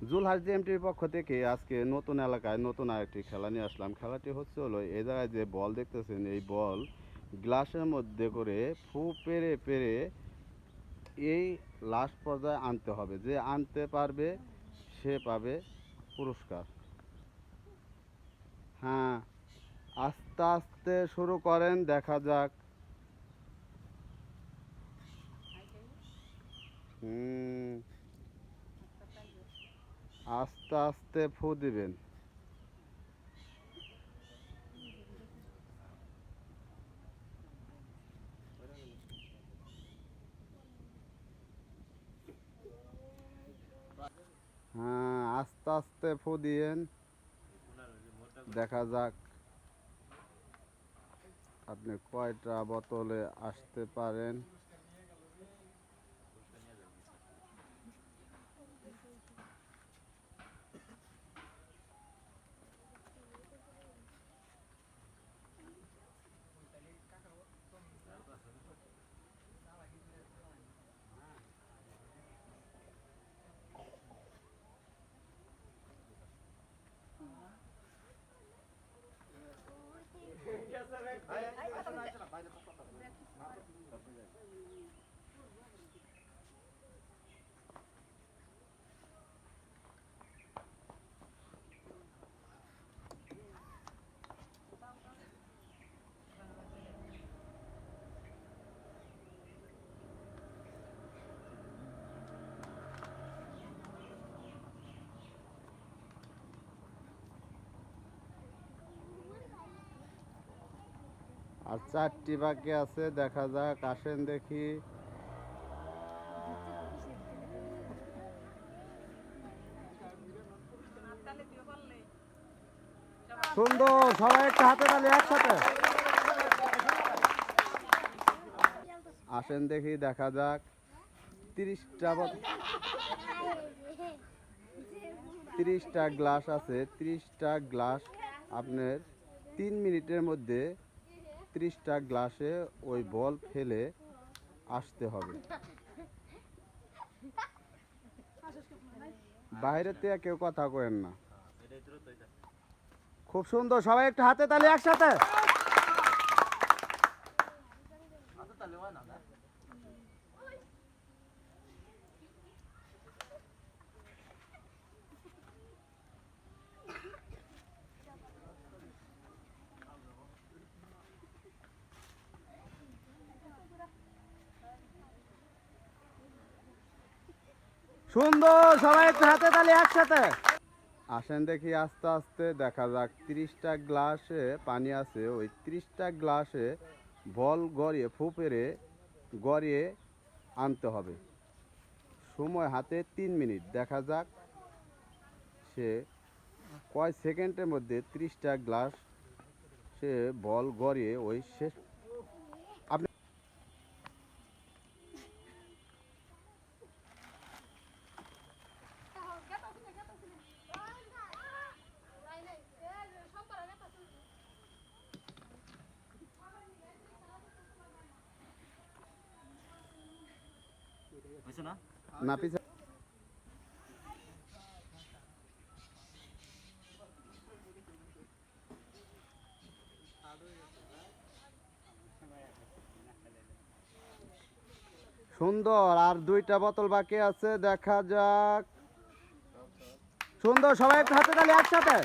জুলহাস জিএমটির পক্ষ থেকে আজকে নতুন এলাকায় নতুন আরেকটি খেলা নিয়ে আসলাম। খেলাটি হচ্ছে হলো এই জায়গায় যে বল দেখতেছেন, এই বল গ্লাসের মধ্যে করে ফু পেরে পেরে এই লাস্ট পর্যায়ে আনতে হবে। যে আনতে পারবে, সে পাবে পুরস্কার। হ্যাঁ আস্তে আস্তে শুরু করেন, দেখা যাক। হুম আস্তে আস্তে ফু দিবেন। হ্যাঁ আস্তে আস্তে ফু দিয়েন। দেখা যাক আপনি কয়টা বোতলে আসতে পারেন। আর চারটি বাকি আছে, দেখা যাক, আসেন দেখি। সুন্দর, সবাই একটা হাতে তালি, একসাথে। আসেন দেখি, দেখা যাক। তিরিশটা তিরিশটা গ্লাস আছে, তিরিশটা গ্লাস আপনার তিন মিনিটের মধ্যে ত্রিশটা গ্লাসে ওই বল ফেলে আসতে হবে। বাইরে থেকে কেউ কথা কেন না। খুব সুন্দর, সবাই একটু হাতে তালে একসাথে। সুন্দর, সবাই একটু হাতে তালি একসাথে। আসেন দেখি আস্তে আস্তে, দেখা যাক, তিরিশটা গ্লাসে পানি আছে, ওই তিরিশটা গ্লাসে বল গড়িয়ে ফুপেরে গড়িয়ে আনতে হবে। সময় হাতে তিন মিনিট, দেখা যাক সে কয় সেকেন্ডের মধ্যে তিরিশটা গ্লাস সে বল গড়িয়ে ওই শেষ আপনি সুন্দর আর দুইটা বোতল বাকি আছে দেখা যাক। সুন্দর সবাই হাতে তালি একসাথে?